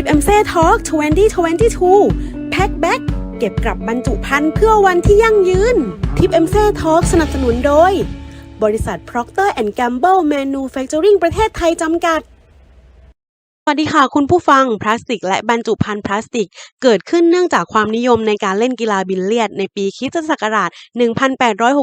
ทิปเอ็มเซ่ทอล์ก2022 แพ็คแบ็กเก็บกลับบรรจุภัณฑ์เพื่อวันที่ยั่งยืน ทิปเอ็มเซ่ทอล์กสนับสนุนโดย บริษัท Procter Gamble Manufacturing ประเทศไทยจำกัด วัสดีค่ะคุณผู้ฟังพลาสติก และบรรจุภัณฑ์พลาสติก เกิดขึ้นเนื่องจากความนิยมในการเล่นกีฬาบิลเลียดในปีคริสตศักราช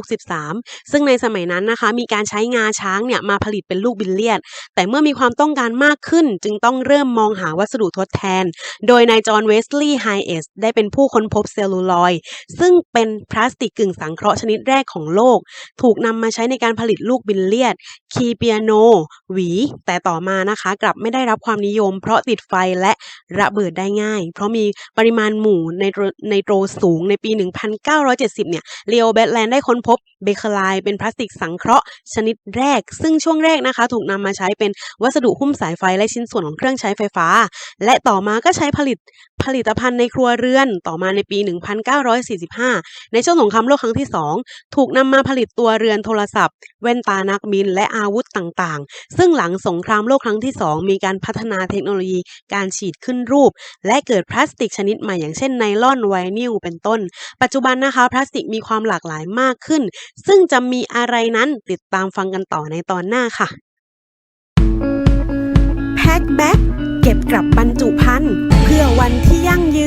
1863 ซึ่งในสมัยนั้นนะคะ มีการใช้งาช้างเนี่ยมาผลิตเป็นลูกบิลเลียด แต่เมื่อมีความต้องการมากขึ้น จึงต้องเริ่มมองหาวัสดุทดแทน โดยนายจอห์นเวสลีย์ไฮเอสได้เป็นผู้ค้นพบเซลลูลอยด์ซึ่งเป็นพลาสติกกึ่งสังเคราะห์ชนิดแรกของโลก ถูกนำมาใช้ในการผลิตลูกบิลเลียด คีเปียโน หวี แต่ต่อมานะคะ กลับไม่ได้รับความนิยมเพราะติดไฟและระเบิดได้ง่าย เพราะมีปริมาณหมู่ไนโตรไนโตรสูงในปี 1970 เนี่ยเลโอเบตแลนด์ได้ค้นพบเบคไลเป็นพลาสติกสังเคราะห์ชนิดแรก ซึ่งช่วงแรกนะคะ ถูกนำมาใช้เป็นวัสดุหุ้มสายไฟและชิ้นส่วนของเครื่องใช้ไฟฟ้า และต่อมาก็ใช้ผลิตผลิตภัณฑ์ในครัวเรือนต่อมาในปี 1945 ในช่วงสงครามโลกครั้งที่ 2 ถูกนำมาผลิตตัวเรือนโทรศัพท์ แว่นตานักบินและอาวุธต่างๆ ซึ่งหลังสงครามโลกครั้งที่ 2 มีการพัฒนาเทคโนโลยีการฉีดขึ้นรูป และเกิดพลาสติกชนิดใหม่อย่างเช่นไนลอนไวนิลเป็นต้น ปัจจุบันนะคะพลาสติกมีความหลากหลายมากขึ้น ซึ่งจะมีอะไรนั้นติดตามฟังกันต่อในตอนหน้าค่ะแพ็คแบ็กเก็บกลับบรรจุภัณฑ์เพื่อวันที่ยั่งยืน